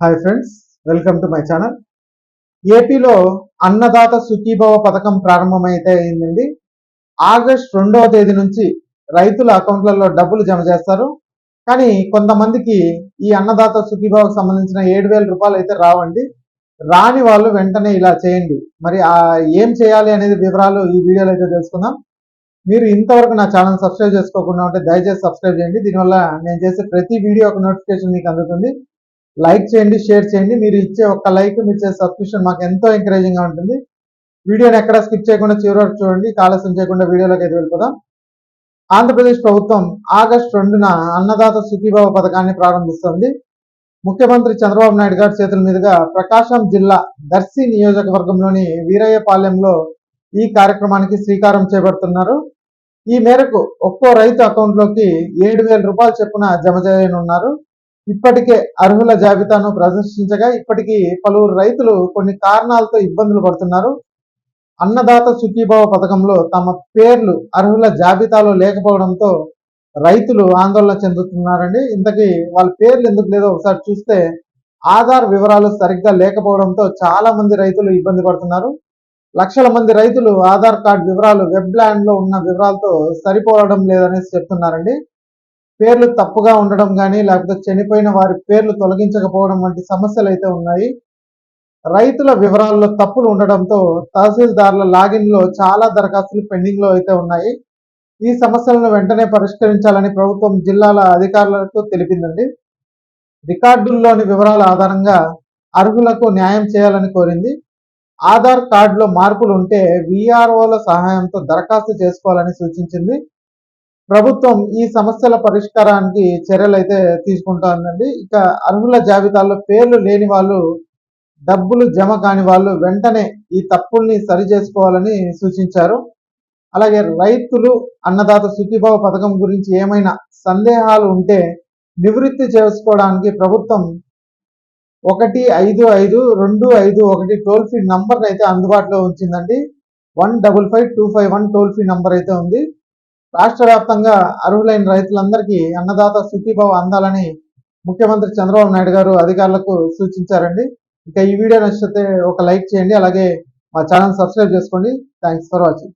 Hi friends welcome to my channel ఏపీలో అన్నదాత సుఖీభవ పథకం ప్రారంభమైతే అయిందండి ఆగస్ట్ రెండవ తేదీ నుంచి రైతుల అకౌంట్లలో డబ్బులు జమ చేస్తారు. కానీ కొంతమందికి ఈ అన్నదాత సుఖీభావకు సంబంధించిన ఏడు వేల రూపాయలు అయితే రావండి. రాని వాళ్ళు వెంటనే ఇలా చేయండి. మరి ఏం చేయాలి అనేది వివరాలు ఈ వీడియోలో అయితే తెలుసుకుందాం. మీరు ఇంతవరకు నా ఛానల్ సబ్స్క్రైబ్ చేసుకోకుండా ఉంటే దయచేసి సబ్స్క్రైబ్ చేయండి. దీనివల్ల నేను చేసే ప్రతి వీడియో ఒక నోటిఫికేషన్ మీకు అందుతుంది. లైక్ చేయండి షేర్ చేయండి. మీరు ఇచ్చే ఒక్క లైక్ మీరు ఇచ్చే సబ్స్క్రిప్షన్ మాకు ఎంతో ఎంకరేజింగ్గా ఉంటుంది. వీడియోని ఎక్కడ స్కిప్ చేయకుండా చివరి వరకు చూడండి. ఆలస్యం చేయకుండా వీడియోలోకి అయితే వెళ్ళిపోదాం. ఆంధ్రప్రదేశ్ ప్రభుత్వం ఆగస్టు రెండున అన్నదాత సుఖీభావ పథకాన్ని ప్రారంభిస్తోంది. ముఖ్యమంత్రి చంద్రబాబు నాయుడు గారి చేతుల మీదుగా ప్రకాశం జిల్లా దర్శి నియోజకవర్గంలోని వీరయ్యపాలెంలో ఈ కార్యక్రమానికి శ్రీకారం చేపడుతున్నారు. ఈ మేరకు ఒక్కో రైతు అకౌంట్లోకి ఏడు వేల రూపాయలు చొప్పున జమ చేయనున్నారు. ఇప్పటికే అర్హుల జాబితాను ప్రదర్శించగా ఇప్పటికీ పలువురు రైతులు కొన్ని కారణాలతో ఇబ్బందులు పడుతున్నారు. అన్నదాత సుఖీభావ పథకంలో తమ పేర్లు అర్హుల జాబితాలో లేకపోవడంతో రైతులు ఆందోళన చెందుతున్నారండి. ఇంతకీ వాళ్ళ పేర్లు ఎందుకు లేదో ఒకసారి చూస్తే ఆధార్ వివరాలు సరిగ్గా లేకపోవడంతో చాలా మంది రైతులు ఇబ్బంది పడుతున్నారు. లక్షల మంది రైతులు ఆధార్ కార్డు వివరాలు వెబ్ ల్యాండ్లో ఉన్న వివరాలతో సరిపోవడం లేదనేసి చెప్తున్నారండి. పేర్లు తప్పుగా ఉండడం కానీ లేకపోతే చనిపోయిన వారి పేర్లు తొలగించకపోవడం వంటి సమస్యలు అయితే ఉన్నాయి. రైతుల వివరాల్లో తప్పులు ఉండడంతో తహసీల్దార్ల లాగిన్లో చాలా దరఖాస్తులు పెండింగ్లో అయితే ఉన్నాయి. ఈ సమస్యలను వెంటనే పరిష్కరించాలని ప్రభుత్వం జిల్లాల అధికారులకు తెలిపిందండి. రికార్డుల్లోని వివరాల ఆధారంగా అర్హులకు న్యాయం చేయాలని కోరింది. ఆధార్ కార్డులో మార్పులు ఉంటే విఆర్ఓల సహాయంతో దరఖాస్తు చేసుకోవాలని సూచించింది. ప్రభుత్వం ఈ సమస్యల పరిష్కారానికి చర్యలు అయితే తీసుకుంటుందండి ఇక అర్హుల జాబితాలో పేర్లు లేని వాళ్ళు డబ్బులు జమ కాని వాళ్ళు వెంటనే ఈ తప్పుల్ని సరి చేసుకోవాలని సూచించారు. అలాగే రైతులు అన్నదాత సుఖీభావ పథకం గురించి ఏమైనా సందేహాలు ఉంటే నివృత్తి చేసుకోవడానికి ప్రభుత్వం ఒకటి ఐదు ఐదు రెండు ఐదు ఒకటి టోల్ ఫ్రీ నంబర్ అయితే అందుబాటులో ఉంచిందండి. One double five two five one toll free number అయితే ఉంది. రాష్ట్ర వ్యాప్తంగా అర్హులైన రైతులందరికీ అన్నదాత సుఖీభావ అందాలని ముఖ్యమంత్రి చంద్రబాబు నాయుడు గారు అధికారులకు సూచించారండి. ఇక ఈ వీడియో నచ్చితే ఒక లైక్ చేయండి అలాగే మా ఛానల్ సబ్స్క్రైబ్ చేసుకోండి. Thanks for watching.